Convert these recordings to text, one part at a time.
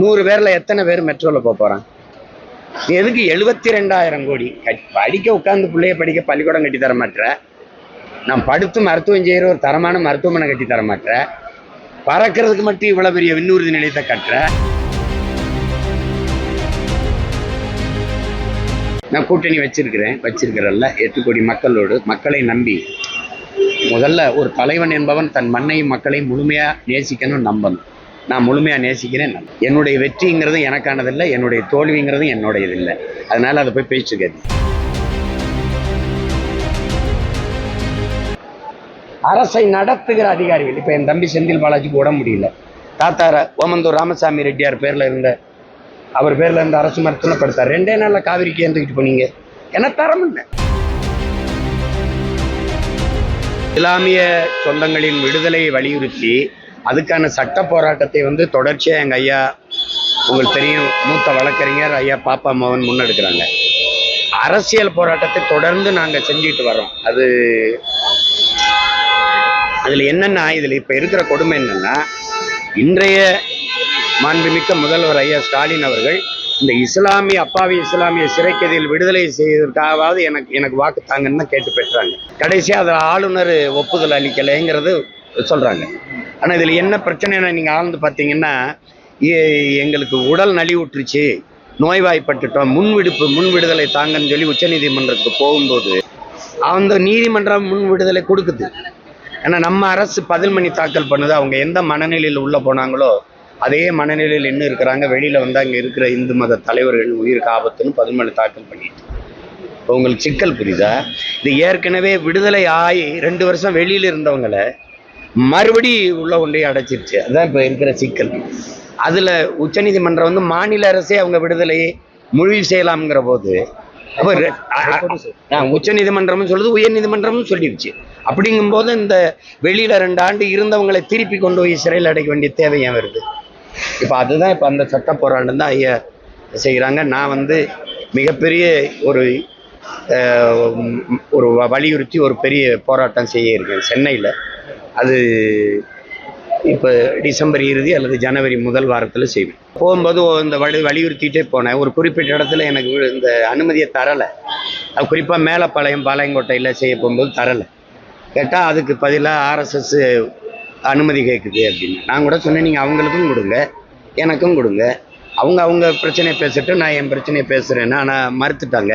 நூறு பேர்ல எத்தனை பேர் மெட்ரோல போக போகிறான் எதுக்கு எழுபத்தி ரெண்டாயிரம் கோடி படிக்க உட்கார்ந்து பிள்ளைய படிக்க பள்ளிக்கூடம் கட்டி தர மாட்டேற நான் படுத்து மருத்துவம் செய்யற ஒரு தரமான மருத்துவமனை கட்டி தர மாட்டேற பறக்கிறதுக்கு மட்டும் இவ்வளவு பெரிய விண்ணூர்தி நிலையத்தை கட்டுற? நான் கூட்டணி வச்சிருக்கிறேன் வச்சிருக்கிறல்ல எட்டு கோடி மக்களோடு மக்களை நம்பி. முதல்ல ஒரு தலைவன் என்பவன் தன் மண்ணையும் மக்களையும் முழுமையா நேசிக்கணும் நம்பணும். நான் முழுமையா நேசிக்கிறேன். என்னுடைய வெற்றிங்கிறது எனக்கானதில்லை என்னுடைய தோல்விங்கிறது என்னுடையது இல்லை அதனால அதை போய் பேச்சுக்காது அரசை நடத்துகிற அதிகாரிகள் இப்ப என் தம்பி செந்தில் பாலாஜிக்கு உட முடியல. தாத்தார ஓமந்தூர் ராமசாமி ரெட்டியார் பேர்ல இருந்த அவர் பேர்ல இருந்த அரசு மருத்துவம் படுத்தார். ரெண்டே நாளில் காவிரிக்கு ஏந்துக்கிட்டு போனீங்க. என்ன தரம் இல்லை இஸ்லாமிய சொந்தங்களின் விடுதலையை வலியுறுத்தி அதுக்கான சட்ட போராட்டத்தை வந்து தொடர்ச்சியா எங்க ஐயா உங்களுக்கு தெரியும் மூத்த வழக்கறிஞர் ஐயா பாப்பா மோகன் முன்னெடுக்கிறாங்க. அரசியல் போராட்டத்தை தொடர்ந்து நாங்க செஞ்சுட்டு வரோம் அது அதுல என்னன்னா இதுல இப்ப இருக்கிற கொடுமை என்னன்னா இன்றைய மாண்புமிக்க முதல்வர் ஐயா ஸ்டாலின் அவர்கள் இந்த இஸ்லாமிய அப்பாவி இஸ்லாமிய சிறைக்கதியில் விடுதலை செய்வதற்காகவாவது எனக்கு எனக்கு வாக்கு தாங்கன்னு தான் கேட்டு பெற்றாங்க. கடைசியா அதில் ஆளுநர் ஒப்புதல் அளிக்கலைங்கிறது சொல்றாங்க. ஆனா இதுல என்ன பிரச்சனைன்னு நீங்க ஆழ்ந்து பார்த்தீங்கன்னா எங்களுக்கு உடல் நலிவுற்றுச்சு நோய்வாய்ப்பட்டுட்டோம் முன் விடுப்பு முன் விடுதலை தாங்கன்னு சொல்லி உச்சநீதிமன்றத்துக்கு போகும்போது அந்த நீதிமன்றம் முன் விடுதலை கொடுக்குது. ஏன்னா நம்ம அரசு பதில் மணி தாக்கல் பண்ணுது அவங்க எந்த மனநிலையில் உள்ள போனாங்களோ அதே மனநிலையில் இன்னும் இருக்கிறாங்க வெளியில வந்து அங்க இருக்கிற இந்து மத தலைவர்கள் உயிருக்கு ஆபத்துன்னு பதில் மணி தாக்கல் பண்ணிட்டு. இப்போ உங்களுக்கு சிக்கல் புரியுதா? இது ஏற்கனவே விடுதலை ஆகி ரெண்டு வருஷம் வெளியில இருந்தவங்களை மறுபடி உள்ள கொண்டே அடைச்சிருச்சு. அதுதான் இப்போ இருக்கிற சிக்கல். அதில் உச்சநீதிமன்றம் வந்து மாநில அரசே அவங்க விடுதலையை முடிவு செய்யலாம்ங்கிற போது அப்போ உச்ச நீதிமன்றமும் சொல்லுது உயர் நீதிமன்றமும் சொல்லிடுச்சு. அப்படிங்கும்போது இந்த வெளியில ரெண்டு ஆண்டு இருந்தவங்களை திருப்பி கொண்டு போய் சிறையில் அடைக்க வேண்டிய தேவை ஏன் வருது? இப்போ அதுதான் இப்போ அந்த சட்ட போராட்டம் தான் ஐயா செய்கிறாங்க நான் வந்து மிகப்பெரிய ஒரு ஒரு வ- வலியுறுத்தி ஒரு பெரிய போராட்டம் செய்ய இருக்கேன் சென்னையில். அது இப்போ டிசம்பர் இறுதி அல்லது ஜனவரி முதல் வாரத்தில் செய்வேன். போகும்போது இந்த வலி வலியுறுத்திட்டே போனேன். ஒரு குறிப்பிட்ட இடத்துல எனக்கு இந்த அனுமதியை தரலை. அது குறிப்பாக மேலப்பாளையம் பாளையங்கோட்டையில் செய்ய போகும்போது தரலை. கேட்டால் அதுக்கு பதிலாக ஆர்எஸ்எஸ் அனுமதி கேட்குது அப்படின்னு. நான் கூட சொன்னேன் நீங்கள் அவங்களுக்கும் கொடுங்க எனக்கும் கொடுங்க. அவங்க அவங்க பிரச்சனையை பேசட்டும் நான் என் பிரச்சனையை பேசுகிறேன்னு ஆனால் மறுத்துட்டாங்க.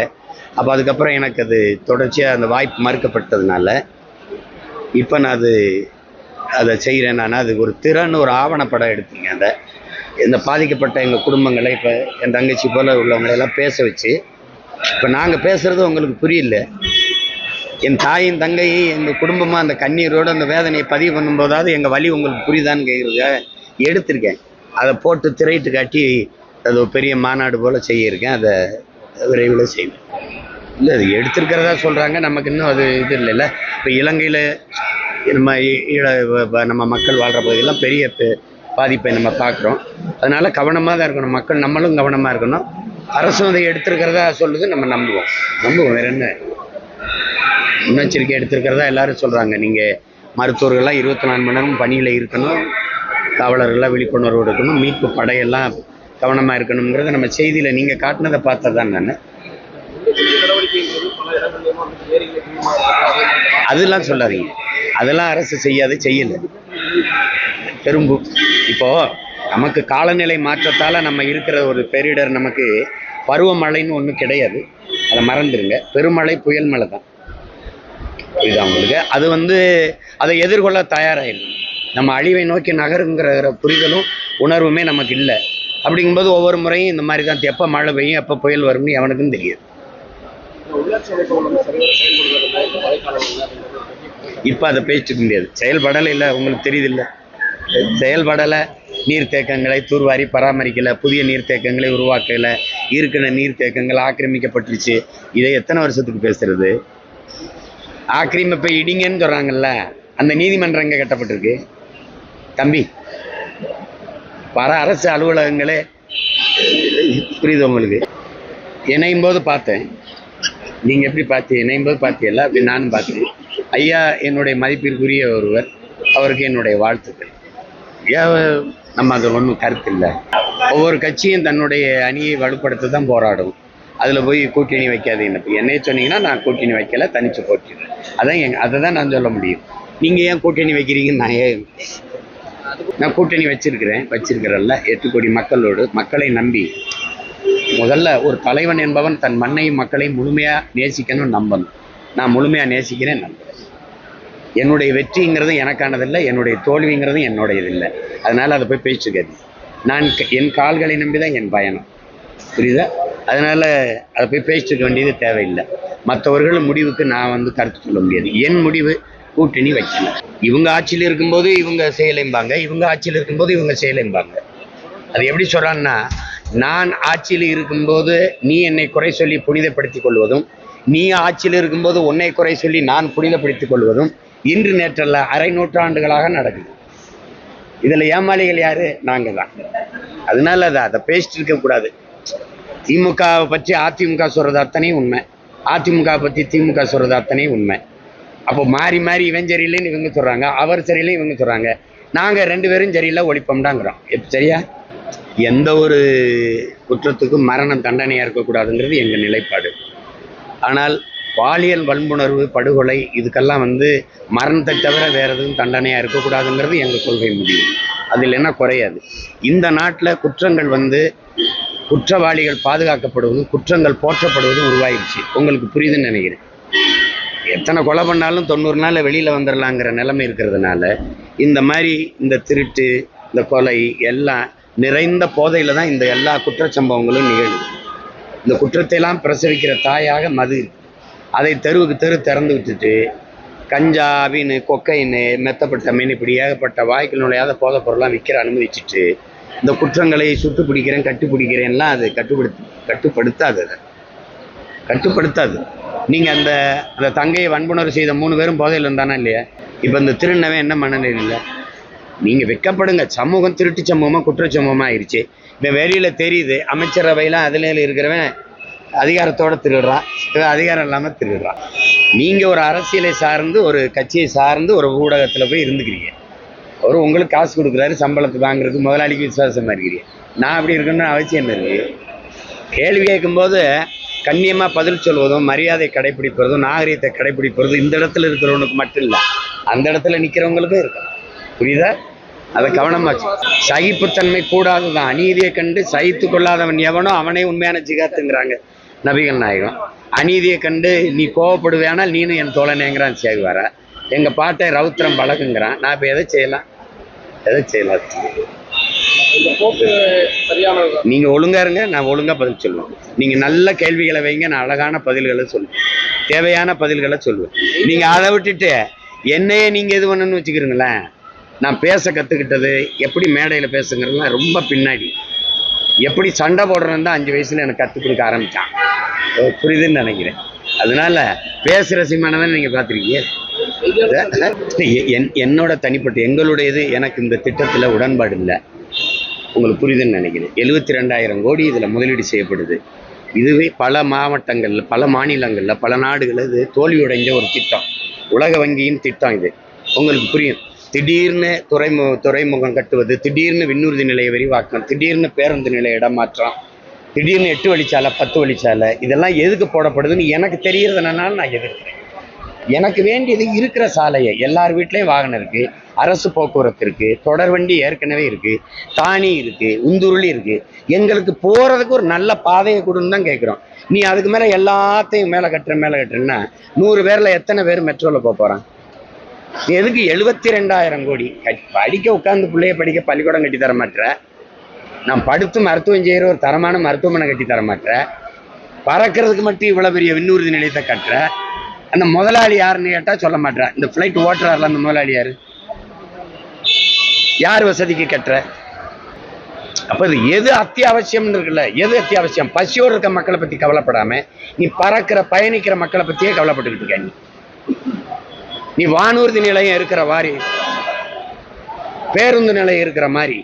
அப்போ அதுக்கப்புறம் எனக்கு அது தொடர்ச்சியாக அந்த வாய்ப்பு மறுக்கப்பட்டதுனால இப்போ நான் அது அதை செய்கிறேன் நான். அதுக்கு ஒரு திறன் ஒரு ஆவணப்படம் எடுத்தீங்க அதை. இந்த பாதிக்கப்பட்ட எங்கள் குடும்பங்களை இப்போ என் தங்கச்சி போல் உள்ளவங்களெல்லாம் பேச வச்சு இப்போ நாங்கள் பேசுகிறது உங்களுக்கு புரியல. என் தாயும் தங்கையும் எங்கள் குடும்பமாக அந்த கண்ணீரோடு அந்த வேதனையை பதிவு பண்ணும்போதாவது எங்கள் வழி உங்களுக்கு புரியுதான்னு கேட்குறதுக்காக எடுத்திருக்கேன். அதை போட்டு திரையிட்டு காட்டி அது ஒரு பெரிய மாநாடு போல் செய்யிருக்கேன். அதை விரைவில் செய்வேன். இல்லை அது எடுத்திருக்கிறதா சொல்கிறாங்க நமக்கு இன்னும் அது இது இல்லைல்ல. இப்போ இலங்கையில் நம்ம ஈழ நம்ம மக்கள் வாழ்கிற பகுதியெல்லாம் பெரிய பாதிப்பை நம்ம பார்க்குறோம். அதனால கவனமாக தான் இருக்கணும். மக்கள் நம்மளும் கவனமாக இருக்கணும். அரசும் அதை எடுத்திருக்கிறதா சொல்லுது நம்ம நம்புவோம். நம்புவோம். வேற என்ன? முன்னெச்சரிக்கை எடுத்திருக்கிறதா எல்லாரும் சொல்கிறாங்க நீங்கள் மருத்துவர்கள்லாம் இருபத்தி நாலு மணி நேரம் பணியில் இருக்கணும். காவலர்கள்லாம் விழிப்புணர்வு எடுக்கணும் மீட்பு படையெல்லாம் கவனமாக இருக்கணுங்கிறத நம்ம செய்தியில் நீங்கள் காட்டினதை பார்த்ததான் நான். அதெல்லாம் சொல்லாதீங்க. அதெல்லாம் அரசு செய்யாது செய்யல. பெரும்பு. இப்போ நமக்கு காலநிலை மாற்றத்தால் நம்ம இருக்கிற ஒரு பேரிடர் நமக்கு பருவமழைன்னு ஒன்றும் கிடையாது. அதை மறந்துடுங்க பெருமழை புயல் மழை தான். புரியுதா உங்களுக்கு? அது வந்து அதை எதிர்கொள்ள தயாராகிடும் நம்ம அழிவை நோக்கி நகருங்கிற புரிதலும் உணர்வுமே நமக்கு இல்லை. அப்படிங்கும்போது ஒவ்வொரு முறையும் இந்த மாதிரி தான். எப்போ மழை பெய்யும் எப்போ புயல் வரும்னு எவனுக்கும் தெரியாது. இப்போ அதை பேசிக்க முடியாது. செயல்படலை இல்லை உங்களுக்கு தெரியுது இல்லை செயல்படலை நீர்த்தேக்கங்களை தூர்வாரி பராமரிக்கலை புதிய நீர்த்தேக்கங்களை உருவாக்கலை இருக்கிற நீர்த்தேக்கங்கள் ஆக்கிரமிக்கப்பட்டுருச்சு. இதை எத்தனை வருஷத்துக்கு பேசுறது? ஆக்கிரமிப்பை இடிங்கன்னு சொல்கிறாங்கல்ல அந்த நீதிமன்றம் எங்கே கட்டப்பட்டிருக்கு? தம்பி பல அரசு அலுவலகங்களே புரியுது உங்களுக்கு? இணையும் போது பார்த்தேன். நீங்கள் எப்படி பார்த்தீங்க இணையும் போது பார்த்தீங்களா? அப்படி நானும் பார்த்தேன். ஐயா என்னுடைய மதிப்பிற்குரிய ஒருவர் அவருக்கு என்னுடைய வாழ்த்துக்கள். நம்ம அதில் ஒன்றும் கருத்து இல்லை. ஒவ்வொரு கட்சியும் தன்னுடைய அணியை வலுப்படுத்த தான் போராடும். அதில் போய் கூட்டணி வைக்காதீங்க. இப்போ என்னைய சொன்னீங்கன்னா நான் கூட்டணி வைக்கல தனிச்சு போட்டிடுறேன். அதான் எங் அதை தான் நான் சொல்ல முடியும். நீங்கள் ஏன் கூட்டணி வைக்கிறீங்கன்னு நான் ஏன் நான் கூட்டணி வச்சிருக்கிறேன் வச்சிருக்கிறல்ல. எட்டு கோடி மக்களோடு மக்களை நம்பி. முதல்ல ஒரு தலைவன் என்பவன் தன் மண்ணையும் மக்களையும் முழுமையாக நேசிக்கணும் நம்பணும். நான் முழுமையாக நேசிக்கிறேன் நம்பணும் என்னுடைய வெற்றிங்கிறது எனக்கானதில்லை என்னுடைய தோல்விங்கிறதும் என்னுடையதில்லை. அதனால் அதை போய் பேச்சுக்காது நான் க- என் கால்களை நம்பி தான் என் பயணம். புரியுதா? அதனால் அதை போய் பேசிக்க வேண்டியது தேவையில்லை. மற்றவர்கள் முடிவுக்கு நான் வந்து கருத்து சொல்ல முடியாது. என் முடிவு கூட்டணி வைக்கல. இவங்க ஆட்சியில் இருக்கும்போது இவங்க செயலைம்பாங்க இவங்க ஆட்சியில் இருக்கும்போது இவங்க செயலைம்பாங்க. அது எப்படி சொல்கிறான்னா நான் ஆட்சியில் இருக்கும்போது நீ என்னை குறை சொல்லி புனிதப்படுத்திக் கொள்வதும் நீ ஆட்சியில் இருக்கும்போது உன்னை குறை சொல்லி நான் புனிதப்படுத்திக் கொள்வதும் இன்று நேற்றல்ல அரை நூற்றாண்டுகளாக நடக்குது. இதுல ஏமாளிகள் யாரு? நாங்க தான் அதனால அதை அதை பேசிட்டு இருக்கக்கூடாது திமுகவை பற்றி அதிமுக சொல்றது அத்தனையும் உண்மை. அதிமுக பத்தி திமுக சொல்றது அத்தனையும் உண்மை. அப்போ மாறி மாறி இவன் சரியில்லைன்னு இவங்க சொல்றாங்க அவர் சரியில்லை இவங்க சொல்றாங்க. நாங்க ரெண்டு பேரும் சரியில்லை ஒழிப்போம்டாங்கிறோம். எப்போ சரியா? எந்த ஒரு குற்றத்துக்கும் மரணம் தண்டனையா இருக்கக்கூடாதுங்கிறது எங்கள் நிலைப்பாடு. ஆனால் பாலியல் வன்புணர்வு படுகொலை இதுக்கெல்லாம் வந்து மரணத்தை தவிர வேறு எதுவும் தண்டனையாக இருக்கக்கூடாதுங்கிறது எங்கள் கொள்கை முடியும் அதில் என்ன குறையாது. இந்த நாட்டில் குற்றங்கள் வந்து குற்றவாளிகள் பாதுகாக்கப்படுவதும் குற்றங்கள் போற்றப்படுவதும் உருவாயிடுச்சு. உங்களுக்கு புரியுதுன்னு நினைக்கிறேன். எத்தனை கொலை பண்ணாலும் தொண்ணூறு நாளில் வெளியில் வந்துடலாங்கிற நிலைமை இருக்கிறதுனால இந்த மாதிரி இந்த திருட்டு இந்த கொலை எல்லாம் நிறைந்த போதையில் தான் இந்த எல்லா குற்றச்சம்பவங்களும் நிகழுது. இந்த குற்றத்தையெல்லாம் பிரசவிக்கிற தாயாக மது இருக்கு. அதை தெருவுக்கு தெரு திறந்து விட்டுட்டு கஞ்சா அபின்னு கொக்கைன்னு மெத்தப்பட்ட மீன் இப்படி ஏகப்பட்ட வாய்க்கு நுழையாத போதைப் பொருளாம் விற்கிற அனுமதிச்சுட்டு இந்த குற்றங்களை சுட்டு பிடிக்கிறேன் கட்டுப்பிடிக்கிறேன்லாம் அது கட்டுப்படுத்து கட்டுப்படுத்தாது அதை. கட்டுப்படுத்தாது. நீங்கள் அந்த அந்த தங்கையை வன்புணர்வு செய்த மூணு பேரும் போதையில் இருந்தானா இல்லையா? இப்போ இந்த திருநவன் என்ன மனநிலையில் நீங்கள் வெக்கப்படுங்க சமூகம் திருட்டு சமூகமாக குற்ற சமூகமாக ஆயிடுச்சு இப்போ வெளியில் தெரியுது அமைச்சரவையெல்லாம் அதில் இருக்கிறவன் அதிகாரத்தோட திருடுறான். இவன் அதிகாரம் இல்லாமல் திருடுறான். நீங்கள் ஒரு அரசியலை சார்ந்து ஒரு கட்சியை சார்ந்து ஒரு ஊடகத்தில் போய் இருந்துக்கிறீங்க. அவர் உங்களுக்கு காசு கொடுக்குறாரு சம்பளத்தை வாங்குறதுக்கு முதலாளிக்கு விசுவாசமாக இருக்கிறீங்க. நான் அப்படி இருக்கணும்னு அவசியம் என்ன இருக்கு கேள்வி கேட்கும்போது கண்ணியமாக பதில் சொல்வதும் மரியாதை கடைபிடிப்பதும் நாகரீகத்தை கடைபிடிப்பதும் இந்த இடத்துல இருக்கிறவனுக்கு மட்டும் இல்லை. அந்த இடத்துல நிற்கிறவங்களுக்கும் இருக்கும். புரியுதா? அதை கவனமாச்சு சகிப்புத்தன்மை கூடாதுதான் அநீதியை கண்டு சகித்து கொள்ளாதவன் எவனோ அவனே உண்மையான ஜிகாத்துங்கிறாங்க. நபிகள் நாயகம் அநீதியை கண்டு நீ கோவப்படுவேனால் நீனும் என் தோழனேங்கிறான் சேகுவாரா. எங்க பாட்டை ரவுத்திரம் பழகுங்கிறான் நான் இப்போ எதை செய்யலாம்? எதை செய்யலாம்? இந்த போக்கு சரியானது நீங்க ஒழுங்கா இருங்க நான் ஒழுங்கா பதில் சொல்லுவேன். நீங்க நல்ல கேள்விகளை வைங்க நான் அழகான பதில்களை சொல்லுவேன். தேவையான பதில்களை சொல்லுவேன். நீங்க அதை விட்டுட்டு என்னையே நீங்க இது பண்ணணும்னு வச்சுக்கிறீங்களேன் நான் பேச கத்துக்கிட்டது எப்படி மேடையில பேசுங்கிறதுலாம் ரொம்ப பின்னாடி. எப்படி சண்டை போடுறேன்னு தான் அஞ்சு வயசுல எனக்கு கற்றுக் கொடுக்க ஆரம்பிச்சான். புரியுதுன்னு நினைக்கிறேன். அதனால பேசுகிற சிம்மானவன் நீங்க பார்த்துருக்கீங்க? என் என்னோட தனிப்பட்ட எங்களுடையது எனக்கு இந்த திட்டத்தில் உடன்பாடு இல்லை. உங்களுக்கு புரியுதுன்னு நினைக்கிறேன். எழுபத்தி ரெண்டாயிரம் கோடி இதில் முதலீடு செய்யப்படுது. இதுவே பல மாவட்டங்களில் பல மாநிலங்களில் பல நாடுகளில் இது தோல்வியடைஞ்ச ஒரு திட்டம். உலக வங்கியின் திட்டம் இது. உங்களுக்கு புரியும்? திடீர்னு துறைமு துறைமுகம் கட்டுவது திடீர்னு விண்ணூர்தி நிலைய விரிவாக்கம் திடீர்னு பேருந்து நிலைய இடமாற்றம் திடீர்னு எட்டு வழிச்சாலை பத்து வழிச்சாலை இதெல்லாம் எதுக்கு போடப்படுதுன்னு எனக்கு தெரியறதுனால நான் எதிர்க்கிறேன். எனக்கு வேண்டியது இருக்கிற சாலையை எல்லார் வீட்லேயும் வாகனம் இருக்குது அரசு போக்குவரத்து இருக்குது தொடர் வண்டி ஏற்கனவே இருக்குது தானி இருக்குது உந்துருளி இருக்குது எங்களுக்கு போகிறதுக்கு ஒரு நல்ல பாதையை கொடுன்னு தான் கேட்குறோம் நீ அதுக்கு மேலே எல்லாத்தையும் மேலே கட்டுற மேலே கட்டுறேன்னா நூறு பேரில் எத்தனை பேர் மெட்ரோவில் போக போகிறான் எதுக்கு எழுபத்தி ரெண்டாயிரம் கோடி படிக்க உட்காந்து பிள்ளைய படிக்க பள்ளிக்கூடம் கட்டி தர மாட்டேற நான் படுத்து மருத்துவம் செய்கிற ஒரு தரமான மருத்துவமனை கட்டி தர மாட்டேற பறக்கிறதுக்கு மட்டும் இவ்வளோ பெரிய விண்ணூர்தி நிலையத்தை கட்டுற? அந்த முதலாளி யாருன்னு கேட்டால் சொல்ல மாட்டேற இந்த ஃப்ளைட் ஓட்டுறாருல அந்த முதலாளி யாரு? யார் வசதிக்கு கட்டுற? அப்போ இது எது அத்தியாவசியம்னு இருக்குல்ல? எது அத்தியாவசியம்? பசியோடு இருக்க மக்களை பற்றி கவலைப்படாம நீ பறக்கிற பயணிக்கிற மக்களை பற்றியே கவலைப்பட்டுக்கிட்டு இருக்க நீ. நீ வானூர்தி நிலையம் இருக்கிற மாதிரி பேருந்து நிலையம் இருக்கிற மாதிரி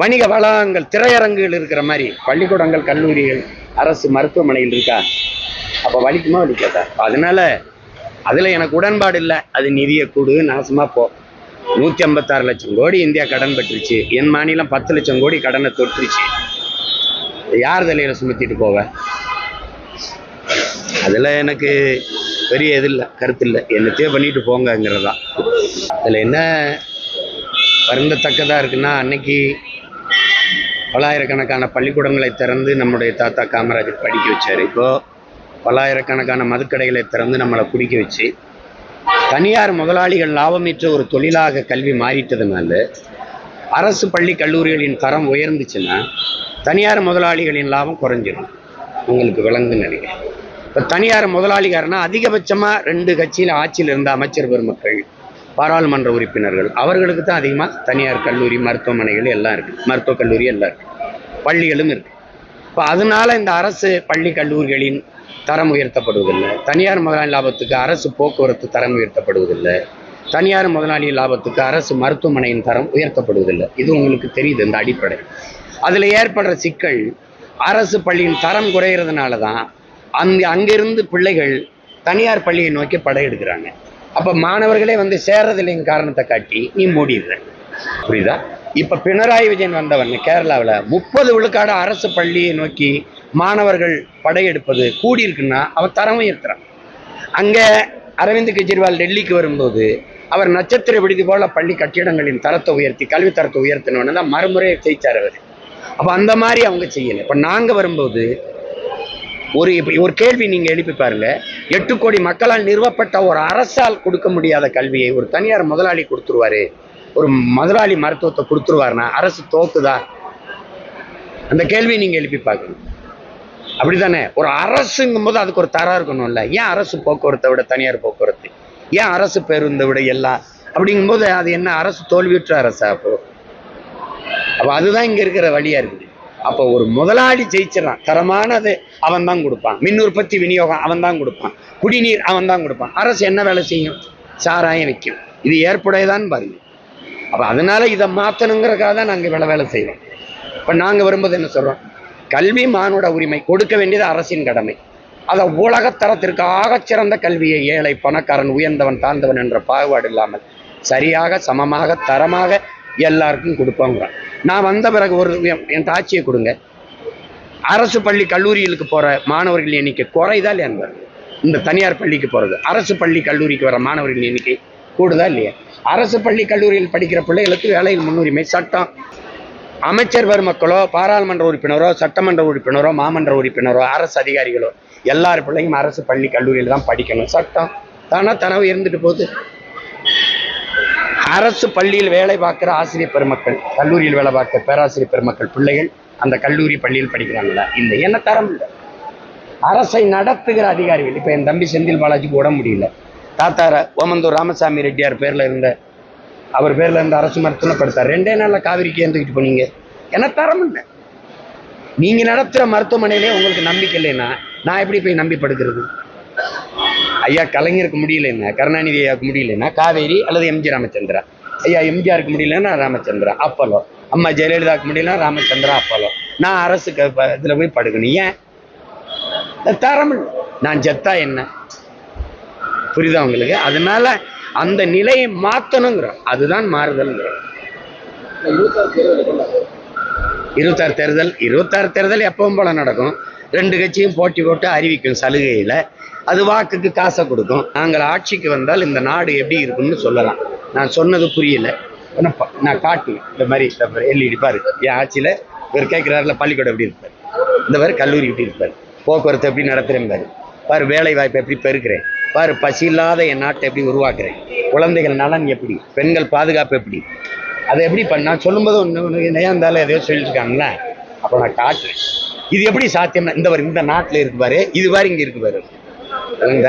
வணிக வளாகங்கள் திரையரங்குகள் இருக்கிற மாதிரி பள்ளிக்கூடங்கள் கல்லூரிகள் அரசு மருத்துவமனையில் இருக்கா? அப்போ வலிக்குமா வலிக்காதா? அதனால அதில் எனக்கு உடன்பாடு இல்லை. அது நிதியை கொடு நாசமாக போ. நூற்றி ஐம்பத்தாறு லட்சம் கோடி இந்தியா கடன் பெற்றுச்சு என் மாநிலம் பத்து லட்சம் கோடி கடனை தொற்றுச்சு. யார் தலையில் சுமத்திட்டு போவ? அதில் எனக்கு பெரிய இது இல்லை கருத்து இல்லை என்னத்தையோ பண்ணிட்டு போங்கங்கிறது. தான் அதில் என்ன வருந்தத்தக்கதாக இருக்குன்னா அன்னைக்கு பல்லாயிரக்கணக்கான பள்ளிக்கூடங்களை திறந்து நம்முடைய தாத்தா காமராஜர் படிக்க வச்சார். இப்போது பல்லாயிரக்கணக்கான மதுக்கடைகளை திறந்து நம்மளை குடிக்க வச்சு தனியார் முதலாளிகள் லாபமேற்ற ஒரு தொழிலாக கல்வி மாறிட்டதுனால அரசு பள்ளி கல்லூரிகளின் தரம் உயர்ந்துச்சுன்னா தனியார் முதலாளிகளின் லாபம் குறைஞ்சிடும் உங்களுக்கு விளங்குன்னு நினைக்கிறேன். இப்போ தனியார் முதலாளிகாரனா அதிகபட்சமாக ரெண்டு கட்சியில் ஆட்சியில் இருந்த அமைச்சர் பெருமக்கள் பாராளுமன்ற உறுப்பினர்கள். அவர்களுக்கு தான் அதிகமாக தனியார் கல்லூரி மருத்துவமனைகள் எல்லாம் இருக்குது மருத்துவக் கல்லூரி எல்லாம் இருக்குது பள்ளிகளும் இருக்குது இப்போ அதனால இந்த அரசு பள்ளி கல்லூரிகளின் தரம் உயர்த்தப்படுவதில்லை. தனியார் முதலாளி லாபத்துக்கு அரசு போக்குவரத்து தரம் உயர்த்தப்படுவதில்லை. தனியார் முதலாளி லாபத்துக்கு அரசு மருத்துவமனையின் தரம் உயர்த்தப்படுவதில்லை. இது உங்களுக்கு தெரியுது இந்த அடிப்படை. அதில் ஏற்படுற சிக்கல் அரசு பள்ளியின் தரம் குறையிறதுனால தான் அந்த அங்கிருந்து பிள்ளைகள் தனியார் பள்ளியை நோக்கி படையெடுக்கிறாங்க அப்போ மாணவர்களே வந்து சேர்றதில்லைங்க காரணத்தை காட்டி நீ மூடிடுற. புரியுதா? இப்போ பினராயி விஜயன் வந்தவன் கேரளாவில் முப்பது விழுக்காடு அரசு பள்ளியை நோக்கி மாணவர்கள் படையெடுப்பது கூடியிருக்குன்னா அவன் தரம் உயர்த்துறான் அங்கே அரவிந்த் கெஜ்ரிவால் டெல்லிக்கு வரும்போது அவர் நட்சத்திர விடுதி போல பள்ளி கட்டிடங்களின் தரத்தை உயர்த்தி கல்வி தரத்தை உயர்த்தினோன்னு தான் மறுமுறையை ஜெயிச்சார் அவர். அப்போ அந்த மாதிரி அவங்க செய்யலை. இப்போ நாங்கள் வரும்போது ஒரு ஒரு கேள்வி நீங்கள் எழுப்பி பாருங்க. எட்டு கோடி மக்களால் நிறுவப்பட்ட ஒரு அரசால் கொடுக்க முடியாத கல்வியை ஒரு தனியார் முதலாளி கொடுத்துருவாரு. ஒரு முதலாளி மருத்துவத்தை கொடுத்துருவாருனா அரசு தோக்குதா? அந்த கேள்வியை நீங்கள் எழுப்பி பார்க்கணும். அப்படிதானே ஒரு அரசுங்கும் போது அதுக்கு ஒரு தரம் இருக்கணும்ல. ஏன் அரசு போக்குவரத்தை விட தனியார் போக்குவரத்து? ஏன் அரசு பேருந்தை விட எல்லாம் அப்படிங்கும்போது அது என்ன அரசு தோல்வியுற்ற அரசா அப்போ? அப்போ அதுதான் இங்கே இருக்கிற வழியா இருக்குது. அப்போ ஒரு முதலாளி ஜெயிச்சிடறான். தரமானது அவன் தான் கொடுப்பான். மின் உற்பத்தி விநியோகம் அவன் தான் கொடுப்பான். குடிநீர் அவன் தான் கொடுப்பான். அரசு என்ன வேலை செய்யும்? சாராயம் வைக்கும். இது ஏற்புடையதான் பாருங்க. அப்போ அதனால இதை மாற்றணுங்கிறக்காக தான் நாங்கள் வேலை வேலை செய்வோம் இப்போ நாங்கள் வரும்போது என்ன சொல்கிறோம் கல்வி மானுட உரிமை கொடுக்க வேண்டியது அரசின் கடமை. அதை உலகத்தரத்திற்கு ஆகச்சிறந்த கல்வியை ஏழை பணக்காரன் உயர்ந்தவன் தாழ்ந்தவன் என்ற பாகுபாடு இல்லாமல் சரியாக சமமாக தரமாக எல்லாருக்கும் கொடுப்போங்கிறான் நான் வந்த பிறகு ஒரு என் ஆட்சியை கொடுங்க. அரசு பள்ளி கல்லூரிகளுக்கு போகிற மாணவர்கள் எண்ணிக்கை குறைதா இல்லையா இந்த தனியார் பள்ளிக்கு போகிறது அரசு பள்ளி கல்லூரிக்கு வர மாணவர்கள் எண்ணிக்கை கூடுதா இல்லையா? அரசு பள்ளி கல்லூரியில் படிக்கிற பிள்ளைகளுக்கு வேலையில் முன்னுரிமை சட்டம். அமைச்சர் பெருமக்களோ பாராளுமன்ற உறுப்பினரோ சட்டமன்ற உறுப்பினரோ மாமன்ற உறுப்பினரோ அரசு அதிகாரிகளோ எல்லார் பிள்ளையும் அரசு பள்ளி கல்லூரியில் தான் படிக்கணும். சட்டம் தானா தனவு இருந்துட்டு போகுது. அரசு பள்ளியில் வேலை பார்க்குற ஆசிரியர் பெருமக்கள் கல்லூரியில் வேலை பார்க்குற பேராசிரியர் பெருமக்கள் பிள்ளைகள் அந்த கல்லூரி பள்ளியில் படிக்கிறாங்களா இல்லை என்ன தரம் இல்லை. அரசை நடத்துகிற அதிகாரிகள் இப்போ என் தம்பி செந்தில் பாலாஜிக்கு உட முடியல. தாத்தார ஓமந்தூர் ராமசாமி ரெட்டியார் பேரில் இருந்த அவர் பேரில் இருந்த அரசு மருத்துவமனை படுத்தார். ரெண்டே நாளில் காவிரிக்கு ஏந்துக்கிட்டு போனீங்க. என்ன தரம் இல்லை. நீங்கள் நடத்துகிற மருத்துவமனையிலே உங்களுக்கு நம்பிக்கை இல்லைன்னா நான் எப்படி போய் நம்பி படுக்கிறது? ஐயா கலைஞருக்கு முடியலன்னா கருணாநிதி ஐயாவுக்கு முடியலன்னா காவேரி அல்லது எம்ஜி ராமச்சந்திரா. ஐயா எம்ஜிஆருக்கு முடியலன்னா ராமச்சந்திரா அப்பலோ அம்மா ஜெயலலிதாவுக்கு முடியலன்னா ராமச்சந்திரா அப்பலோ நான் அரசு இதில் போய் படுக்கணும். ஏன்? தரம் நான் செத்தா என்ன? புரியுதா உங்களுக்கு? அதனால அந்த நிலையை மாற்றணுங்கிறோம் அதுதான் மாறுதல்ங்கிறோம் இருபத்தாறு தேர்தல் இருபத்தாறு தேர்தல் இருபத்தாறு தேர்தல் எப்பவும் போல நடக்கும். ரெண்டு கட்சியும் போட்டி போட்டு அறிவிக்கும் சலுகையில் அது வாக்குக்கு காசை கொடுக்கும். நாங்கள் ஆட்சிக்கு வந்தால் இந்த நாடு எப்படி இருக்கும்னு சொல்லலாம். நான் சொன்னது புரியல. நான் காட்டுவேன். இந்த மாதிரி எல்இடி பாரு. என் ஆட்சியில் இவர் கேட்குறாருல பள்ளிக்கூடம் எப்படி இருப்பார்? இந்த மாதிரி கல்லூரி எப்படி இருப்பார்? போக்குவரத்து எப்படி நடத்துகிறேன் பாரு. பாரு வேலை வாய்ப்பை எப்படி பெருக்கிறேன். பாரு பசி இல்லாத என் நாட்டை எப்படி உருவாக்குறேன். குழந்தைகள் நலன் எப்படி? பெண்கள் பாதுகாப்பு எப்படி? அதை எப்படி பண்ண சொல்லும்போது ஒன்று ஒன்று இருந்தாலும் எதையோ சொல்லியிருக்காங்களே அப்போ நான் காட்டுறேன் இது எப்படி சாத்தியம்னா இந்த இந்த நாட்டில் இருக்குவாரு இது பாரு இங்கே இருக்கு பாரு இந்த